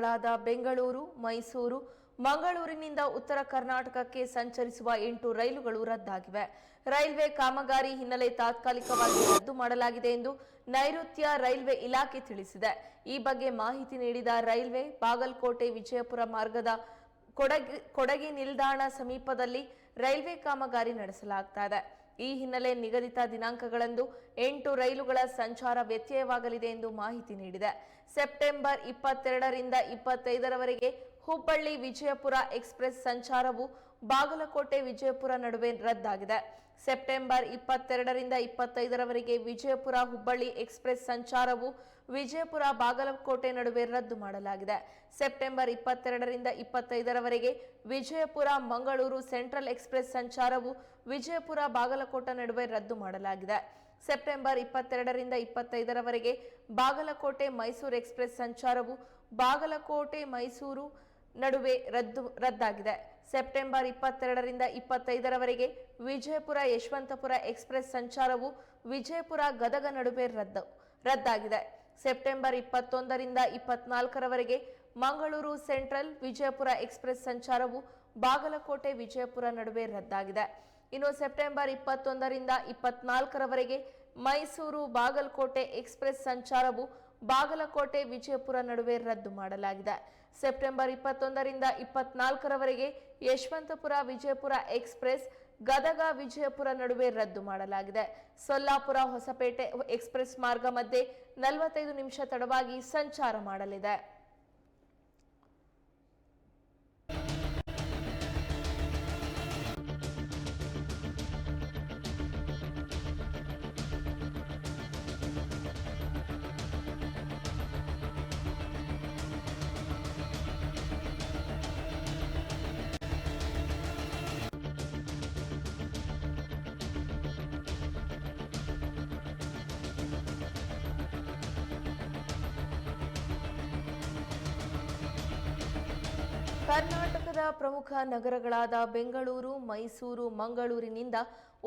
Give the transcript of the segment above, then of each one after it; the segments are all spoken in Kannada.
ನಗರಗಳಾದ ಬೆಂಗಳೂರು, ಮೈಸೂರು, ಮಂಗಳೂರಿನಿಂದ ಉತ್ತರ ಕರ್ನಾಟಕಕ್ಕೆ ಸಂಚರಿಸುವ ಎಂಟು ರೈಲುಗಳು ರದ್ದಾಗಿವೆ. ರೈಲ್ವೆ ಕಾಮಗಾರಿ ಹಿನ್ನೆಲೆ ತಾತ್ಕಾಲಿಕವಾಗಿ ರದ್ದು ಮಾಡಲಾಗಿದೆ ಎಂದು ನೈಋತ್ಯ ರೈಲ್ವೆ ಇಲಾಖೆ ತಿಳಿಸಿದೆ. ಈ ಬಗ್ಗೆ ಮಾಹಿತಿ ನೀಡಿದ ರೈಲ್ವೆ, ಬಾಗಲಕೋಟೆ, ವಿಜಯಪುರ ಮಾರ್ಗದ ಕೊಡಗಿ ಕೊಡಗಿ ನಿಲ್ದಾಣ ಸಮೀಪದಲ್ಲಿ ರೈಲ್ವೆ ಕಾಮಗಾರಿ ನಡೆಸಲಾಗ್ತಾ ಇದೆ. ಈ ಹಿನ್ನೆಲೆ ನಿಗದಿತ ದಿನಾಂಕಗಳಂದು ಎಂಟು ರೈಲುಗಳ ಸಂಚಾರ ವ್ಯತ್ಯಯವಾಗಲಿದೆ ಎಂದು ಮಾಹಿತಿ ನೀಡಿದೆ. ಸೆಪ್ಟೆಂಬರ್ ಇಪ್ಪತ್ತೆರಡರಿಂದ ಇಪ್ಪತ್ತೈದರವರೆಗೆ ಹುಬ್ಬಳ್ಳಿ ವಿಜಯಪುರ ಎಕ್ಸ್ಪ್ರೆಸ್ ಸಂಚಾರವು ಬಾಗಲಕೋಟೆ ವಿಜಯಪುರ ನಡುವೆ ರದ್ದಾಗಿದೆ. ಸೆಪ್ಟೆಂಬರ್ ಇಪ್ಪತ್ತೆರಡರಿಂದ ಇಪ್ಪತ್ತೈದರವರೆಗೆ ವಿಜಯಪುರ ಹುಬ್ಬಳ್ಳಿ ಎಕ್ಸ್ಪ್ರೆಸ್ ಸಂಚಾರವು ವಿಜಯಪುರ ಬಾಗಲಕೋಟೆ ನಡುವೆ ರದ್ದು ಮಾಡಲಾಗಿದೆ. ಸೆಪ್ಟೆಂಬರ್ ಇಪ್ಪತ್ತೆರಡರಿಂದ ಇಪ್ಪತ್ತೈದರವರೆಗೆ ವಿಜಯಪುರ ಮಂಗಳೂರು ಸೆಂಟ್ರಲ್ ಎಕ್ಸ್ಪ್ರೆಸ್ ಸಂಚಾರವು ವಿಜಯಪುರ ಬಾಗಲಕೋಟೆ ನಡುವೆ ರದ್ದು ಮಾಡಲಾಗಿದೆ. ಸೆಪ್ಟೆಂಬರ್ ಇಪ್ಪತ್ತೆರಡರಿಂದ ಇಪ್ಪತ್ತೈದರವರೆಗೆ ಬಾಗಲಕೋಟೆ ಮೈಸೂರು ಎಕ್ಸ್ಪ್ರೆಸ್ ಸಂಚಾರವು ಬಾಗಲಕೋಟೆ ಮೈಸೂರು ನಡುವೆ ರದ್ದು, ರದ್ದಾಗಿದೆ. ಸೆಪ್ಟೆಂಬರ್ ಇಪ್ಪತ್ತೆರಡರಿಂದ ಇಪ್ಪತ್ತೈದರವರೆಗೆ ವಿಜಯಪುರ ಯಶವಂತಪುರ ಎಕ್ಸ್ಪ್ರೆಸ್ ಸಂಚಾರವು ವಿಜಯಪುರ ಗದಗ ನಡುವೆ ರದ್ದು, ರದ್ದಾಗಿದೆ. ಸೆಪ್ಟೆಂಬರ್ ಇಪ್ಪತ್ತೊಂದರಿಂದ ಇಪ್ಪತ್ನಾಲ್ಕರವರೆಗೆ ಮಂಗಳೂರು ಸೆಂಟ್ರಲ್ ವಿಜಯಪುರ ಎಕ್ಸ್ಪ್ರೆಸ್ ಸಂಚಾರವು ಬಾಗಲಕೋಟೆ ವಿಜಯಪುರ ನಡುವೆ ರದ್ದಾಗಿದೆ. ಇನ್ನು ಸೆಪ್ಟೆಂಬರ್ ಇಪ್ಪತ್ತೊಂದರಿಂದ ಇಪ್ಪತ್ನಾಲ್ಕರವರೆಗೆ ಮೈಸೂರು ಬಾಗಲಕೋಟೆ ಎಕ್ಸ್ಪ್ರೆಸ್ ಸಂಚಾರವು ಬಾಗಲಕೋಟೆ ವಿಜಯಪುರ ನಡುವೆ ರದ್ದು ಮಾಡಲಾಗಿದೆ. ಸೆಪ್ಟೆಂಬರ್ ಇಪ್ಪತ್ತೊಂದರಿಂದ ಇಪ್ಪತ್ನಾಲ್ಕರವರೆಗೆ ಯಶವಂತಪುರ ವಿಜಯಪುರ ಎಕ್ಸ್ಪ್ರೆಸ್, ಗದಗ ವಿಜಯಪುರ ನಡುವೆ ರದ್ದು ಮಾಡಲಾಗಿದೆ. ಸೊಲ್ಲಾಪುರ ಹೊಸಪೇಟೆ ಎಕ್ಸ್ಪ್ರೆಸ್ ಮಾರ್ಗ ಮಧ್ಯೆ ನಲವತ್ತೈದು ನಿಮಿಷ ತಡವಾಗಿ ಸಂಚಾರ ಮಾಡಲಿದೆ. ಕರ್ನಾಟಕದ ಪ್ರಮುಖ ನಗರಗಳಾದ ಬೆಂಗಳೂರು, ಮೈಸೂರು, ಮಂಗಳೂರಿನಿಂದ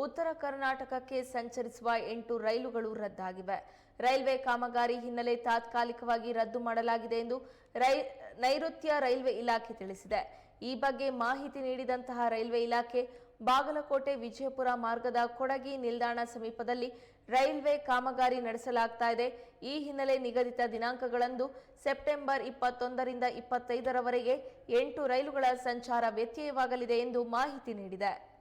ಉತ್ತರ ಕರ್ನಾಟಕಕ್ಕೆ ಸಂಚರಿಸುವ ಎಂಟು ರೈಲುಗಳು ರದ್ದಾಗಿವೆ. ರೈಲ್ವೆ ಕಾಮಗಾರಿ ಹಿನ್ನೆಲೆ ತಾತ್ಕಾಲಿಕವಾಗಿ ರದ್ದು ಮಾಡಲಾಗಿದೆ ಎಂದು ರೈ, ನೈಋತ್ಯ ರೈಲ್ವೆ ಇಲಾಖೆ ತಿಳಿಸಿದೆ. ಈ ಬಗ್ಗೆ ಮಾಹಿತಿ ನೀಡಿದಂತಹ ರೈಲ್ವೆ ಇಲಾಖೆ ಬಾಗಲಕೋಟೆ ವಿಜಯಪುರ ಮಾರ್ಗದ ಕೊಡಗಿ ನಿಲ್ದಾಣ ಸಮೀಪದಲ್ಲಿ ರೈಲ್ವೆ ಕಾಮಗಾರಿ ನಡೆಸಲಾಗ್ತಾ ಇದೆ. ಈ ಹಿನ್ನೆಲೆ ನಿಗದಿತ ದಿನಾಂಕಗಳಂದು ಸೆಪ್ಟೆಂಬರ್ ಇಪ್ಪತ್ತೊಂದರಿಂದ ಇಪ್ಪತ್ತೈದರವರೆಗೆ ಎಂಟು ರೈಲುಗಳ ಸಂಚಾರ ವ್ಯತ್ಯಯವಾಗಲಿದೆ ಎಂದು ಮಾಹಿತಿ ನೀಡಿದೆ.